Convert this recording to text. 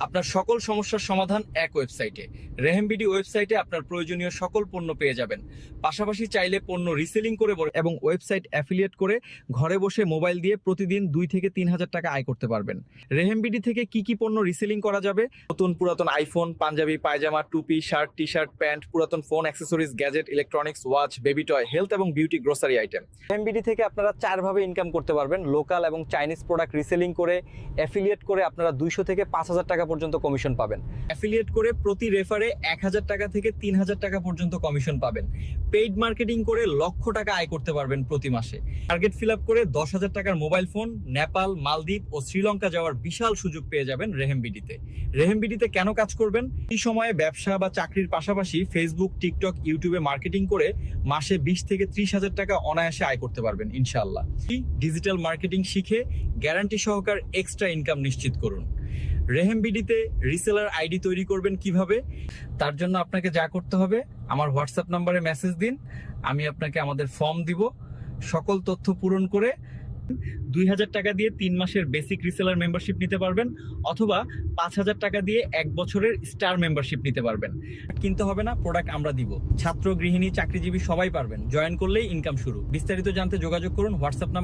আপনার সকল সমস্যার সমাধান এক ওয়েবসাইটে। রেহেমবিডি ওয়েবসাইটে আপনার প্রয়োজনীয় সকল পণ্য পেয়ে যাবেন। পাশাপাশি চাইলে পণ্য রিসেলিং করে এবং ওয়েবসাইট অ্যাফিলিয়েট করে ঘরে বসে মোবাইল দিয়ে প্রতিদিন দুই থেকে তিন হাজার টাকা আয় করতে পারবেন। রেহেমবিডি থেকে কি কি পণ্য রিসেলিং করা যাবে? নতুন পুরাতন আইফোন পাঞ্জাবি, পায়জামা, টুপি শার্ট টি শার্ট প্যান্ট পুরাতন phone accessories gadget electronics watch baby toy health এবং বিউটি গ্রোসারি আইটেম রেহেমবিডি থেকে আপনারা চারভাবে ইনকাম করতে পারবেন। লোকাল এবং চাইনিজ প্রোডাক্ট রিসেলিং করে অ্যাফিলিয়েট করে আপনারা দুইশো থেকে পাঁচ হাজার টাকা পর্যন্ত কমিশন পাবেন। অ্যাফিলিয়েট করে প্রতি রেফারে এক হাজার টাকা থেকে তিন হাজার টাকা পর্যন্ত কমিশন পাবেন। পেইড মার্কেটিং করে লক্ষ টাকা আয় করতে পারবেন প্রতি মাসে। টার্গেট ফিল করে দশ হাজার টাকার মোবাইল ফোন, নেপাল, মালদ্বীপ ও শ্রীলঙ্কা যাওয়ার বিশাল সুযোগ পেয়ে যাবেন রেহেমবিডিতে রেহেমবিডিতে কেন কাজ করবেন? এই সময়ে ব্যবসা বা চাকরির পাশাপাশি ফেসবুক, টিকটক, ইউটিউবে মার্কেটিং করে মাসে বিশ থেকে ত্রিশ হাজার টাকা অনায়াসে আয় করতে পারবেন, ইনশাআল্লাহ। ডিজিটাল মার্কেটিং শিখে গ্যারান্টি সহকার এক্সট্রা ইনকাম নিশ্চিত করুন। রেহেমবিডিতে রিসেলার আইডি তৈরি করবেন কীভাবে? তার জন্য আপনাকে যা করতে হবে, আমার হোয়াটসঅ্যাপ নাম্বারে মেসেজ দিন, আমি আপনাকে আমাদের ফর্ম দিব। সকল তথ্য পূরণ করে দুই হাজার টাকা দিয়ে তিন মাসের বেসিক রিসেলার মেম্বারশিপ নিতে পারবেন, অথবা পাঁচ হাজার টাকা দিয়ে এক বছরের স্টার মেম্বারশিপ নিতে পারবেন। কিনতে হবে না প্রোডাক্ট আমরা দিব। ছাত্র, গৃহিণী, চাকরিজীবী সবাই পারবেন। জয়েন করলেই ইনকাম শুরু। বিস্তারিত জানতে যোগাযোগ করুন হোয়াটসঅ্যাপ নাম্বার